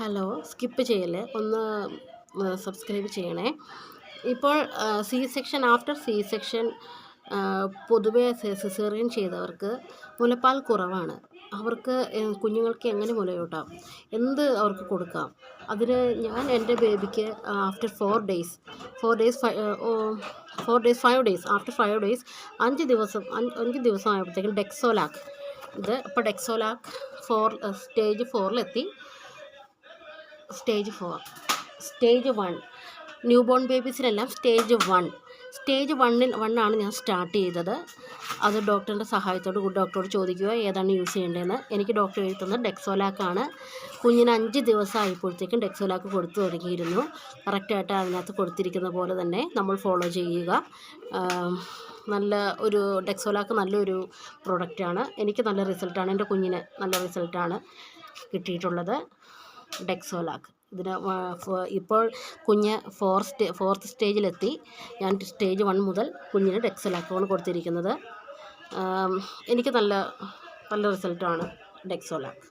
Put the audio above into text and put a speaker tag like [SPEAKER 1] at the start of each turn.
[SPEAKER 1] Hello skip ചെയ്യല്ലേ? ഒന്ന് subscribe ചെയ്യണേ. ഇപ്പോൾ C section after C section പൊതുവെ സിസേറിയൻ ചെയ്തവർക്ക് മുലപ്പാൽ കുറവാണ്. അവർക്ക് കുഞ്ഞുങ്ങൾക്ക് എങ്ങനെ മുലയൂട്ടാം? എന്ത് അവർക്ക് കൊടുക്കാം? അതിന് ഞാൻ എന്റെ ബേബിക്ക് after four days four days four days five days after five days അഞ്ച് ദിവസം അഞ്ച് ദിവസം ആയപ്പോഴത്തേക്കും ഡെക്സോലാക്ക്. ഇത് ഇപ്പോൾ Dexolac four stage ഫോറിലെത്തി. Stage four stage one new born ബേബീസിനെല്ലാം stage one stage വണ്ണിൽ വണ്ണാണ് ഞാൻ സ്റ്റാർട്ട് ചെയ്തത്. അത് ഡോക്ടറിന്റെ സഹായത്തോട് ഡോക്ടറോട് ചോദിക്കുക ഏതാണ് യൂസ് ചെയ്യേണ്ടതെന്ന്. എനിക്ക് ഡോക്ടർ എഴുതുന്നത് ഡെക്സോലാക്കാണ് കുഞ്ഞിന് അഞ്ച് ദിവസം ആയപ്പോഴത്തേക്കും ഡെക്സോലാക്ക് കൊടുത്തു തുടങ്ങിയിരുന്നു. കറക്റ്റായിട്ട് അതിനകത്ത് കൊടുത്തിരിക്കുന്ന പോലെ തന്നെ നമ്മൾ ഫോളോ ചെയ്യുക. നല്ല ഒരു ഡെക്സോലാക്ക് നല്ലൊരു പ്രൊഡക്റ്റാണ് എനിക്ക് നല്ല റിസൾട്ടാണ് എന്റെ കുഞ്ഞിന് നല്ല റിസൾട്ടാണ് കിട്ടിയിട്ടുള്ളത്. ഡെക്സോലാക്ക്. ഇതിന് ഇപ്പോൾ കുഞ്ഞ് ഫോർ സ്റ്റേ ഫോർത്ത് സ്റ്റേജിലെത്തി. ഞാൻ സ്റ്റേജ് വൺ മുതൽ കുഞ്ഞിന് ഡെക്സോലാക്കാണ് കൊടുത്തിരിക്കുന്നത്. എനിക്ക് നല്ല നല്ല റിസൾട്ടാണ് ഡെക്സോലാക്ക്.